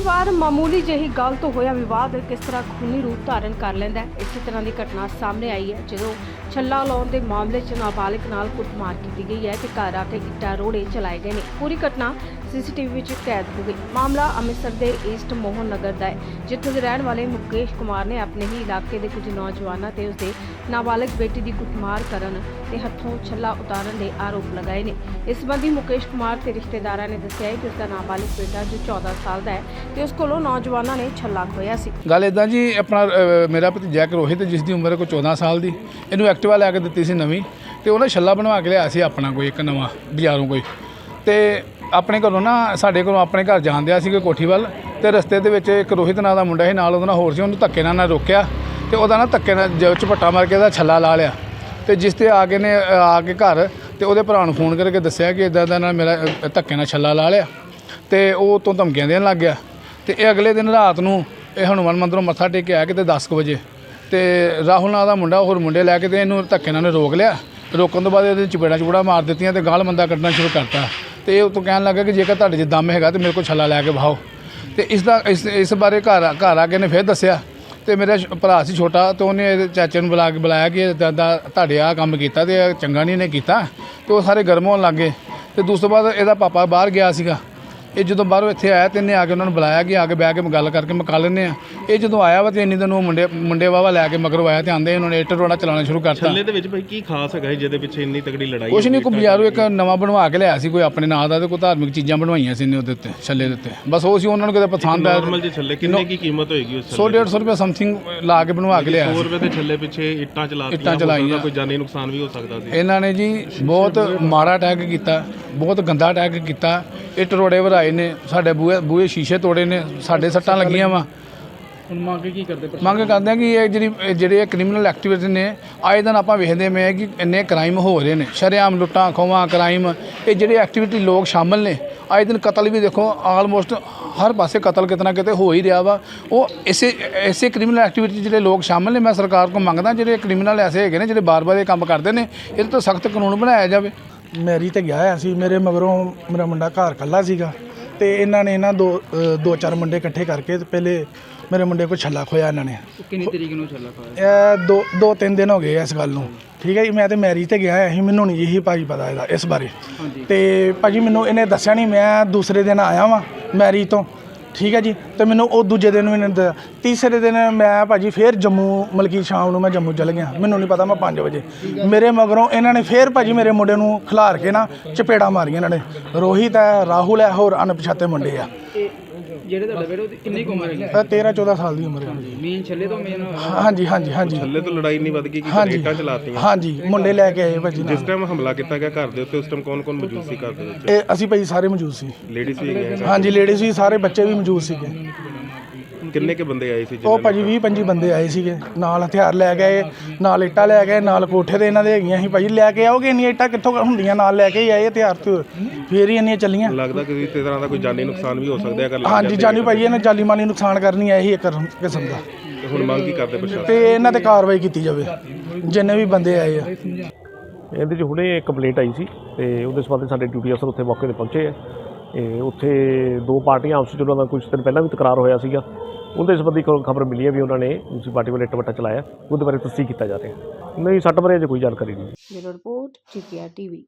ਵਾਰ ਮਾਮੂਲੀ ਜਿਹੀ ਗੱਲ ਤੋਂ ਹੋਇਆ ਵਿਵਾਦ ਕਿਸ ਤਰ੍ਹਾਂ ਖੂਨੀ ਰੂਪ ਧਾਰਨ ਕਰ ਲੈਂਦਾ ਹੈ, ਇਸੇ ਤਰ੍ਹਾਂ ਦੀ ਘਟਨਾ ਸਾਹਮਣੇ ਆਈ ਹੈ, ਜਦੋਂ ਛੱਲਾ ਲਾਉਣ ਦੇ ਮਾਮਲੇ 'ਚ ਨਾਬਾਲਿਗ ਨਾਲ ਕੁੱਟਮਾਰ ਕੀਤੀ ਗਈ ਹੈ ਤੇ ਘਰ ਆ ਕੇ ਇੱਟਾਂ ਰੋੜੇ ਚਲਾਏ ਗਏ ਨੇ। ਪੂਰੀ ਘਟਨਾ ਸੀਸੀਟੀਵੀ ਵਿੱਚ ਕੈਦ ਹੋ ਗਈ। ਮਾਮਲਾ ਅੰਮ੍ਰਿਤਸਰ ਦੇ ਈਸਟ ਮੋਹਨ ਨਗਰ ਦਾ ਹੈ, ਜਿੱਥੇ ਦੇ ਰਹਿਣ ਵਾਲੇ ਮੁਕੇਸ਼ ਕੁਮਾਰ ਨੇ ਆਪਣੇ ਹੀ ਇਲਾਕੇ ਦੇ ਕੁਝ ਨੌਜਵਾਨਾਂ ਤੇ ਉਸਦੇ ਨਾਬਾਲਗ ਬੇਟੀ ਦੀ ਕੁੱਟਮਾਰ ਕਰਨ ਤੇ ਹੱਥੋਂ ਛੱਲਾ ਉਤਾਰਨ ਦੇ ਆਰੋਪ ਲਗਾਏ ਨੇ। ਇਸ ਸੰਬੰਧੀ ਮੁਕੇਸ਼ ਕੁਮਾਰ ਤੇ ਰਿਸ਼ਤੇਦਾਰਾਂ ਨੇ ਦੱਸਿਆ ਹੈ ਕਿ ਉਸਦਾ ਨਾਬਾਲਗ ਬੇਟਾ ਜੋ 14 ਸਾਲ ਦਾ ਹੈ ਤੇ ਉਸ ਕੋਲੋਂ ਨੌਜਵਾਨਾਂ ਨੇ ਛੱਲਾ ਖੋਇਆ ਸੀ। ਗੱਲ ਇਦਾਂ ਜੀ, ਆਪਣਾ ਮੇਰਾ ਭਤੀਜਾ ਇੱਕ ਰੋਹਿਤ, ਜਿਸ ਦੀ ਉਮਰ ਕੋਈ 14 ਸਾਲ ਦੀ, ਇਹਨੂੰ ਐਕਟਿਵਾ ਲੈ ਕੇ ਦਿੱਤੀ ਸੀ ਨਵੀਂ, ਤੇ ਉਹਨੇ ਛੱਲਾ ਬਣਵਾ ਕੇ ਲਿਆ ਸੀ ਆਪਣਾ ਕੋਈ, ਇੱਕ ਨਵਾਂ, ਬਾਜ਼ਾਰੋਂ ਕੋਈ। ਤੇ ਆਪਣੇ ਘਰੋਂ ਨਾ, ਸਾਡੇ ਕੋਲੋਂ ਆਪਣੇ ਘਰ ਜਾਂਦਿਆ ਸੀ ਕੋਈ ਕੋਠੀ ਵੱਲ, ਤੇ ਰਸਤੇ ਦੇ ਵਿੱਚ ਇੱਕ ਰੋਹਿਤ ਨਾਂ ਦਾ ਮੁੰਡਾ ਸੀ, ਨਾਲ ਉਹਦਾ ਨਾਲ ਹੋਰ ਸੀ, ਉਹਨੂੰ ਧੱਕੇ ਨਾਲ ਨਾ ਰੋਕਿਆ, ਤੇ ਉਹਦਾ ਨਾ ਧੱਕੇ ਨਾਲ ਜ- ਝਪੱਟਾ ਮਾਰ ਕੇ ਉਹਦਾ ਛੱਲਾ ਲਾ ਲਿਆ। ਤੇ ਜਿਸ ਤੇ ਆ ਕੇ ਨੇ ਆ ਕੇ ਘਰ, ਤੇ ਉਹਦੇ ਭਰਾ ਨੂੰ ਫੋਨ ਕਰਕੇ ਦੱਸਿਆ ਕਿ ਇਦਾਂ ਦਾ ਨਾਲ ਮੇਰਾ ਧੱਕੇ ਨਾਲ ਛੱਲਾ ਲਾ ਲਿਆ, ਤੇ ਉਹ ਤੋਂ ਧਮਕੀਆਂ ਦੇਣ ਲੱਗ ਗਿਆ। ਤੇ ਇਹ ਅਗਲੇ ਦਿਨ ਰਾਤ ਨੂੰ ਇਹ ਹਨੂੰਮਾਨ ਮੰਦਰੋਂ ਮੱਥਾ ਟੇਕ ਕੇ ਆਇਆ ਕਿਤੇ 10 ਕੁ ਵਜੇ। ਤੇ ਰਾਹੁਲ ਨਾਂ ਦਾ ਮੁੰਡਾ, ਹੋਰ ਮੁੰਡੇ ਲੈ ਕੇ ਤੇ ਇਹਨੂੰ ਧੱਕੇ ਨਾਲ ਰੋਕ ਲਿਆ। ਰੋਕਣ ਤੋਂ ਬਾਅਦ ਇਹਦੇ ਚਪੇੜਾ ਚਪੂੜਾ ਮਾਰ ਦਿੱਤੀਆਂ ਤੇ ਗਾਲ ਮੰਦਾ ਕੱਢਣਾ ਸ਼ੁਰੂ ਕਰਤਾ। ਤੇ ਇਹ ਉਤੋਂ ਕਹਿਣ ਲੱਗਾ ਕਿ ਜੇਕਰ ਤੁਹਾਡੇ 'ਚ ਦਮ ਹੈਗਾ ਤੇ ਮੇਰੇ ਕੋਲ ਛੱਲਾ ਲੈ ਕੇ ਵਹਾਓ। ਤੇ ਇਸ ਦਾ, ਇਸ ਇਸ ਬਾਰੇ ਘਰ ਘਰ ਆ ਕੇ ਨੇ ਫਿਰ ਦੱਸਿਆ। ਤੇ ਮੇਰਾ ਭਰਾ ਸੀ ਛੋਟਾ ਤੇ ਉਹਨੇ ਇਹਦੇ ਚਾਚੇ ਨੂੰ ਬੁਲਾ ਕੇ ਬੁਲਾਇਆ ਕਿ ਦਾਦਾ ਤੁਹਾਡੇ ਆ ਕੰਮ ਕੀਤਾ ਤੇ ਇਹ ਚੰਗਾ ਨਹੀਂ ਨੇ ਕੀਤਾ। ਤੇ ਉਹ ਸਾਰੇ ਗਰਮ ਹੋਣ ਲੱਗੇ ਤੇ ਦੂਸ ਤੋਂ ਬਾਅਦ ਇਹਦਾ ਪਾਪਾ ਬਾਹਰ ਗਿਆ ਸੀਗਾ। ਇਹ ਜਦੋਂ ਬਾਹਰੋਂ ਇੱਥੇ ਆਇਆ ਤੇ ਇਹਨੇ ਆ ਕੇ ਉਹਨਾਂ ਨੂੰ ਬੁਲਾਇਆ ਕਿ ਆ ਕੇ ਬਹਿ ਕੇ ਗੱਲ ਕਰਕੇ ਮੁਕਾ ਲੈਂਦੇ ਆ। ਇਹ ਜਦੋਂ ਆਇਆ ਵਾ ਤੇ ਇੰਨੀ ਦਿਨ ਉਹ ਮੁੰਡੇ ਮੁੰਡੇ ਵਾਵਾ ਲੈ ਕੇ ਮਗਰੋਂ ਆਇਆ ਤੇ ਆਂਦੇ ਉਹਨਾਂ ਨੇ ਇੱਟ ਰੋੜਾ ਚਲਾਉਣਾ ਸ਼ੁਰੂ ਕਰਤਾ। ਛੱਲੇ ਦੇ ਵਿੱਚ ਭਾਈ ਕੀ ਖਾਸ ਹੈਗਾ ਸੀ ਜਿਹਦੇ ਪਿੱਛੇ ਇੰਨੀ ਤਗੜੀ ਲੜਾਈ ਕੁਛ ਨਹੀਂ ਕੋਈ ਬਾਜ਼ਾਰੋਂ ਇੱਕ ਨਵਾਂ ਬਣਵਾ ਕੇ ਲਿਆਇਆ ਸੀ ਕੋਈ ਆਪਣੇ ਨਾਂ ਦਾ ਤੇ ਕੋਈ ਧਾਰਮਿਕ ਚੀਜ਼ਾਂ ਬਣਵਾਈਆਂ ਸੀ ਨੇ ਉਹਦੇ ਉੱਤੇ ਛੱਲੇ ਦੇ ਉੱਤੇ। ਬਸ ਉਹ ਸੀ ਉਹਨਾਂ ਨੂੰ ਕਿਤੇ ਪਸੰਦ ਆਇਆ। ਨਾਰਮਲ ਜੇ ਛੱਲੇ ਕਿੰਨੇ ਕੀ ਕੀਮਤ ਹੋਏਗੀ ਉਸ 100 150 ਰੁਪਏ ਸਮਥਿੰਗ ਲਾ ਕੇ ਬਣਵਾ ਕੇ ਲਿਆਇਆ 100 ਸੀ। ਰੁਪਏ ਦੇ ਛੱਲੇ ਪਿੱਛੇ ਇੱਟਾਂ ਚਲਾਤੀਆਂ। ਕੋਈ ਜਾਨੀ ਨੁਕਸਾਨ ਵੀ ਹੋ ਸਕਦਾ ਸੀ? ਇਹਨਾਂ ਨੇ ਜੀ ਬਹੁਤ ਮਾੜਾ ਅਟੈਕ ਕੀਤਾ ਬਹੁਤ ਗੰਦਾ ਅਟੈਕ ਕੀਤਾ। ਇੱਟ ਰੋੜੇ ਵਰਾਏ ਨੇ ਸਾਡੇ ਬੂਹੇ ਬੂਹੇ ਸ਼ੀਸ਼ੇ ਤੋੜੇ ਨੇ ਸਾਡੇ ਸੱਟਾਂ ਲੱਗੀਆਂ ਵਾ। ਹੁਣ ਮੰਗ ਕੀ ਕਰਦੇ ਮੰਗ ਕਰਦੇ ਹਾਂ ਕਿ ਇਹ ਜਿਹੜੀ ਇਹ ਜਿਹੜੇ ਕ੍ਰਿਮੀਨਲ ਐਕਟੀਵਿਟੀ ਨੇ ਆਏ ਦਿਨ ਆਪਾਂ ਵੇਖਦੇ ਹਾਂ ਕਿ ਇੰਨੇ ਕ੍ਰਾਈਮ ਹੋ ਰਹੇ ਨੇ। ਸ਼ਰੇਆਮ ਲੁੱਟਾਂ ਖੋਵਾਂ ਕ੍ਰਾਈਮ ਇਹ ਜਿਹੜੇ ਐਕਟੀਵਿਟੀ ਲੋਕ ਸ਼ਾਮਲ ਨੇ ਆਏ ਦਿਨ ਕਤਲ ਵੀ ਦੇਖੋ ਆਲਮੋਸਟ ਹਰ ਪਾਸੇ ਕਤਲ ਕਿਤਨਾ ਕਿਤੇ ਹੋ ਹੀ ਰਿਹਾ ਵਾ। ਉਹ ਇਸੇ ਇਸੇ ਕ੍ਰਿਮੀਨਲ ਐਕਟੀਵਿਟੀ ਜਿਹੜੇ ਲੋਕ ਸ਼ਾਮਲ ਨੇ ਮੈਂ ਸਰਕਾਰ ਕੋਲ ਮੰਗਦਾ ਜਿਹੜੇ ਕ੍ਰਿਮੀਨਲ ਐਸੇ ਹੈਗੇ ਨੇ ਜਿਹੜੇ ਬਾਰ-ਬਾਰ ਇਹ ਕੰਮ ਕਰਦੇ ਨੇ ਇਹਦੇ ਤੋਂ ਸਖਤ ਕਾਨੂੰਨ ਬਣਾਇਆ ਜਾਵੇ। ਮੈਰੀ ਤੇ ਗਿਆ ਹੋਇਆ ਸੀ ਮੇਰੇ ਮਗਰੋਂ ਮੇਰਾ ਮੁੰਡਾ ਘਰ ਕੱਲਾ ਸੀਗਾ ਤੇ ਇਹਨਾਂ ਨੇ ਇਹਨਾਂ ਦੋ ਅ, ਦੋ ਚਾਰ ਮੁੰਡੇ ਇਕੱਠੇ ਕਰਕੇ ਤੇ ਪਹਿਲੇ ਮੇਰੇ ਮੁੰਡੇ ਕੋਲ ਛੱਲਾ ਖੋਇਆ ਇਹਨਾਂ ਨੇ। ਕਿੰਨੀ ਤਰੀਕ ਨੂੰ ਚੱਲਾ ਪਾਇਆ ਇਹ ਦੋ ਦੋ ਤਿੰਨ ਦਿਨ ਹੋ ਗਏ ਇਸ ਗੱਲ ਨੂੰ। ਠੀਕ ਹੈ ਜੀ ਮੈਂ ਤੇ ਮੈਰੀ ਤੇ ਗਿਆ ਹੋਇਆ ਸੀ ਮੈਨੂੰ ਨਹੀਂ ਇਹੀ ਭਾਜੀ ਪਤਾ ਇਹਦਾ ਇਸ ਬਾਰੇ। ਤੇ ਭਾਜੀ ਮੈਨੂੰ ਇਹਨੇ ਦੱਸਿਆ ਨਹੀਂ ਮੈਂ ਦੂਸਰੇ ਦਿਨ ਆਇਆ ਵਾਂ ਮੈਰੀ ਤੋਂ। ਠੀਕ ਹੈ ਜੀ, ਤੇ ਮੈਨੂੰ ਉਹ ਦੂਜੇ ਦਿਨ ਵੀ ਇਹਨੇ ਦੱਸਿਆ ਤੀਸਰੇ ਦਿਨ ਮੈਂ ਭਾਜੀ ਫੇਰ ਜੰਮੂ ਮਲਕੀ ਸ਼ਾਮ ਨੂੰ ਮੈਂ ਜੰਮੂ ਚਲ ਗਿਆ। ਮੈਨੂੰ ਨਹੀਂ ਪਤਾ ਮੈਂ 5 ਵਜੇ। ਮੇਰੇ ਮਗਰੋਂ ਇਹਨਾਂ ਨੇ ਫੇਰ ਭਾਜੀ ਮੇਰੇ ਮੁੰਡੇ ਨੂੰ ਖਿਲਾਰ ਕੇ ਨਾ ਚਪੇੜਾ ਮਾਰੀਆਂ ਇਹਨਾਂ ਨੇ। ਰੋਹਿਤ ਹੈ, ਰਾਹੁਲ ਹੈ, ਹੋਰ ਅਣਪਛਾਤੇ ਮੁੰਡੇ ਆ। ਜਿਹੜੇ ਤੁਹਾਡੇ ਬੇਟੇ ਉਹਦੀ ਕਿੰਨੀ ਕੁ ਉਮਰ ਹੈ? ਇਹ 13 14 ਸਾਲ ਦੀ ਉਮਰ ਹੈ। ਮੇਨ ਛੱਲੇ ਤੋਂ ਮੇਨ ਹਾਂਜੀ ਹਾਂਜੀ ਹਾਂਜੀ। ਛੱਲੇ ਤੋਂ ਲੜਾਈ ਨਹੀਂ ਵੱਧ ਗਈ ਕਿ ਹਾਂਜੀ ਇੱਟਾਂ ਚਲਾਤੀਆਂ। ਹਾਂਜੀ ਮੁੰਡੇ ਲੈ ਕੇ ਆਏ ਭਾਜੀ ਨਾਲ। ਜਿਸ ਟਾਈਮ ਹਮਲਾ ਕੀਤਾ ਗਿਆ ਘਰ ਦੇ ਉੱਤੇ ਉਸ ਟਾਈਮ ਕੌਣ ਕੌਣ ਮੌਜੂਦ ਸੀ ਘਰ ਦੇ ਵਿੱਚ? ਇਹ ਅਸੀਂ ਭਾਈ ਸਾਰੇ ਮੌਜੂਦ ਸੀ। ਲੇਡੀਜ਼ ਵੀ ਹਾਂਜੀ ਲੇਡੀਜ਼ ਵੀ ਸਾਰੇ ਬੱਚੇ ਵੀ ਮੌਜੂਦ ਸੀਗੇ। ਕਿੰਨੇ ਕੇ ਬੰਦੇ ਆਏ ਸੀ ਉਹ ਭਾਜੀ 20 25 ਬੰਦੇ ਆਏ ਸੀਗੇ। ਨਾਲ ਹਥਿਆਰ ਲੈ ਗਏ ਨਾਲ ਇੱਟਾਂ ਲੈ ਗਏ ਨਾਲ ਕੋਠੇ ਦੇ ਇਹਨਾਂ ਦੇ ਹੈਗੀਆਂ ਸੀ। ਭਾਜੀ ਲੈ ਕੇ ਆਓਗੇ ਇੰਨੀਆਂ ਇੱਟਾਂ ਕਿੱਥੋਂ ਹੁੰਦੀਆਂ? ਨਾਲ ਲੈ ਕੇ ਹੀ ਆਏ ਹਥਿਆਰ ਤੇ। ਫੇਰ ਹੀ ਇੰਨੀਆਂ ਚੱਲੀਆਂ। ਲੱਗਦਾ ਕਿ ਕਿਸੇ ਤਰ੍ਹਾਂ ਦਾ ਕੋਈ ਜਾਨੀ ਨੁਕਸਾਨ ਵੀ ਹੋ ਸਕਦਾ ਹੈ ਅਗਰ ਲੱਗ ਹਾਂਜੀ ਜਾਨੀ ਭਾਜੀ ਇਹਨਾਂ ਜਾਲੀ ਮਾਲੀ ਨੁਕਸਾਨ ਕਰਨੀ ਹੈ ਇਹੀ ਇੱਕ ਕਿਸਮ ਦਾ। ਤੇ ਹੁਣ ਮੰਗ ਕੀ ਕਰਦੇ ਪ੍ਰਸ਼ਾਸਨ? ਤੇ ਇਹਨਾਂ ਤੇ ਕਾਰਵਾਈ ਕੀਤੀ ਜਾਵੇ ਜਿੰਨੇ ਵੀ ਬੰਦੇ ਆਏ ਆ। ਇਹਦੇ 'ਚ ਹੁਣੇ ਕੰਪਲੇਂਟ ਆਈ ਸੀ ਤੇ ਉਹਦੇ ਸੰਬੰਧ ਸਾਡੇ ਡਿਊਟੀ ਅਫਸਰ ਉੱਥੇ ਮੌਕੇ ਤੇ ਪਹੁੰਚੇ ਆ। ਇਹ ਉੱਥੇ ਦੋ ਪਾਰਟੀਆਂ ਆਪਸ ਵਿੱਚ ਉਹਨਾਂ ਦਾ ਕੁਝ ਦਿਨ ਪਹਿਲਾਂ ਵੀ ਤਕਰਾਰ ਹੋਇਆ ਸੀਗਾ। ਉਹਦੇ ਸੰਬੰਧੀ ਖਬਰ ਮਿਲੀ ਹੈ ਵੀ ਉਹਨਾਂ ਨੇ ਦੂਸਰੀ ਪਾਰਟੀ ਵੱਲ ਟਵੱਟਾ ਚਲਾਇਆ। ਉਹਦੇ ਬਾਰੇ ਤਸਦੀਕ ਕੀਤਾ ਜਾ ਰਿਹਾ। ਨਹੀਂ, ਸੱਟ ਬਾਰੇ ਅਜੇ ਕੋਈ ਜਾਣਕਾਰੀ ਨਹੀਂ। Report, GPR TV.